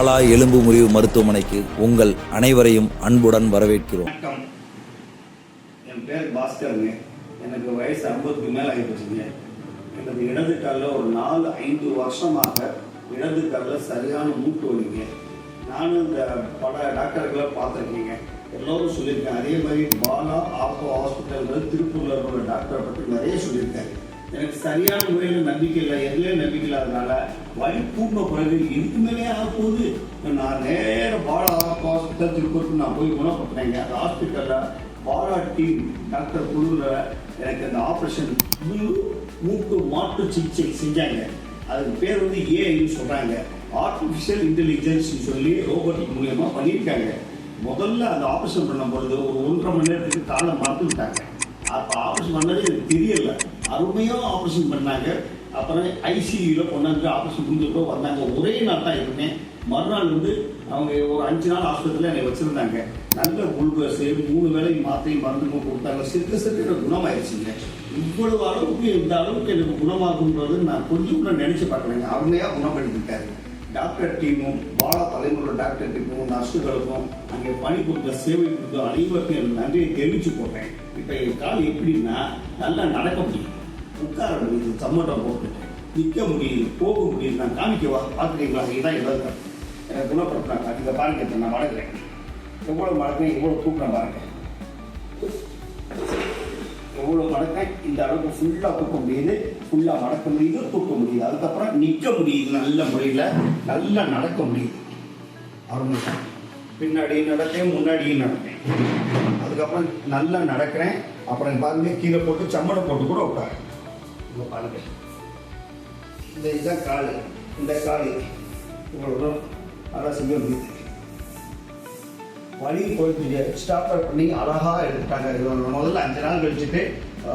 பாலா எலும்பு முறிவு மருத்துவமனைக்கு உங்கள் அனைவரையும் அன்புடன் வரவேற்கிறோம். என் பேர் பாஸ்கருங்க. எனக்கு வயசு ஐம்பதுக்கு மேலே ஆகிப்போச்சுங்க எனக்கு இடது காலில் ஒரு நாலு ஐந்து வருஷமாக இடது காலில் சரியான மூட்டு வலிங்க. நானும் இந்த பல டாக்டர்களை பார்த்துருக்கீங்க. எல்லோரும் சொல்லியிருக்கேன். அதே மாதிரி பாலா ஆப்போ ஹாஸ்பிட்டல் திருப்பூர்ல இருக்கிற டாக்டரை பற்றி நிறைய சொல்லியிருக்காங்க எனக்கு சரியான முறையில் நம்பிக்கை இல்லை எதுலேயும் நம்பிக்கை இல்லாதனால வழி பூண்ட பிறகு இதுக்கு மேலே ஆக போகுது? நான் நேரம் பாலா ஹாஸ்பிட்டல் திருப்பூருக்கு நான் போய் குணப்பட்டேங்க அந்த ஹாஸ்பிட்டலில் பாலா டீம் டாக்டர் குழுவில் எனக்கு அந்த ஆப்ரேஷன் மூக்கு மாற்று சிகிச்சை செஞ்சாங்க. அதுக்கு பேர் வந்து ஏஐன்னு சொல்கிறாங்க ஆர்டிஃபிஷியல் இன்டெலிஜென்ஸ் சொல்லி ரோபோட்டிக் மூலியமாக பண்ணியிருக்காங்க. முதல்ல அந்த ஆப்ரேஷன் பண்ணும் பொழுது ஒரு ஒன்றரை மணி நேரத்துக்கு காலை மறந்து விட்டாங்க. அப்போ ஆப்ரேஷன் பண்ணது எனக்கு தெரியல. அருமையாக ஆப்ரேஷன் பண்ணாங்க. அப்புறம் ஐசியூவில் கொண்டாந்து ஆப்ரேஷன் முடிஞ்சப்போ வந்தாங்க. ஒரே நாள் தான் இருந்தேன். மறுநாள் வந்து அவங்க ஒரு அஞ்சு நாள் ஆஸ்பத்திரியில் என்னை வச்சுருந்தாங்க. நல்ல குளுக்கோஸ் மூணு வேளைக்கு மாத்திரையும் மருந்துக்கும் கொடுத்தாங்க. சிறுக்க எனக்கு குணமாயிருச்சுங்க. இவ்வளவு அளவுக்கு இந்த அளவுக்கு எனக்கு குணமாகுன்றது நான் கொஞ்சம் கூட நினச்சி பார்க்கலங்க. அருமையாக குணப்படுத்திட்டாரு டாக்டர் டீமும் பாலா தலைமுறை டாக்டர் டீமும் நர்ஸுகளுக்கும் அங்கே பணி கொடுத்த சேவை கொடுத்த அனைவருக்கும் என் நன்றியை தெரிவிச்சு போட்டேன். இப்போ என் கால் எப்படின்னா நல்லா நடக்க முடியும். உட்கார முடியுது சம்மட்டம் போட்டுட்டு நிற்க முடியுது போக முடியுது நான் காமிக்கவா? பார்க்குறீங்களா இதுதான் எதாவது எனக்கு குணப்படுத்தினாங்க இதை பாருங்க நான் வளர்க்குறேன் எவ்வளோ மடக்கிறேன் எவ்வளோ தூக்கம் பாருங்க எவ்வளோ மடக்கேன் இந்த அளவுக்கு ஃபுல்லாக தூக்க முடியுது. ஃபுல்லாக மடக்க முடியுது தூக்க முடியுது. அதுக்கப்புறம் நிற்க முடியுது. நல்ல முறையில் நல்லா நடக்க முடியுது. அருமை. பின்னாடி நடத்தேன் முன்னாடியும் நடத்தேன் அதுக்கப்புறம் நல்லா நடக்கிறேன். அப்புறம் பாருங்க கீழே போட்டு சம்மடை போட்டு கூட உட்காரு இங்க பாருங்கள் இந்த இதுதான் கால். இந்த கால் இவ்வளோ நல்லா செய்ய முடியுது வழி போயிட்டு ஸ்டாப்பர் பண்ணி அழகாக எடுத்துட்டாங்க. முதல்ல அஞ்சு நாள் கழிச்சுட்டு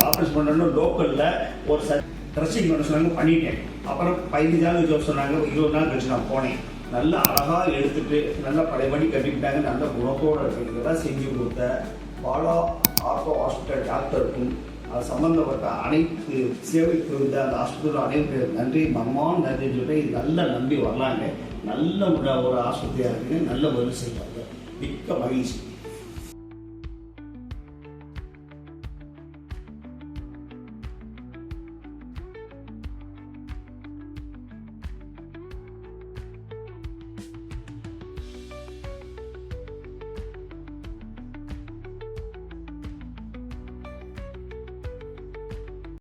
ஆப்ரேஷன் பண்ணணும் லோக்கலில் ஒரு ச ட்ரெஸ்ஸிங் பண்ண சொன்னாங்க பண்ணிட்டேன். அப்புறம் பதினஞ்சு நாள் கழிச்சு சொன்னாங்க இருபது நாள் கழிச்சு நான் போனேன். நல்லா அழகாக எடுத்துட்டு நல்லா பழையபடி கட்டிக்கிட்டாங்க நல்ல குணத்தோடு இருக்கிறதா செஞ்சு கொடுத்த. பாலா ஆர்த்தோ ஹாஸ்பிட்டல் டாக்டருக்கும் அது சம்பந்தப்பட்ட அனைத்து சேவை புரிந்த அந்த ஆஸ்பத்திரியில் அனைத்து நன்றி. மம்மான் நன்றி சொல்லிட்டு இது நல்லா நம்பி வரலாங்க. நல்ல ஒரு ஆஸ்பத்திரியாக இருக்குங்க. நல்ல பதில் செய்வாங்க மிக்க மகிழ்ச்சி.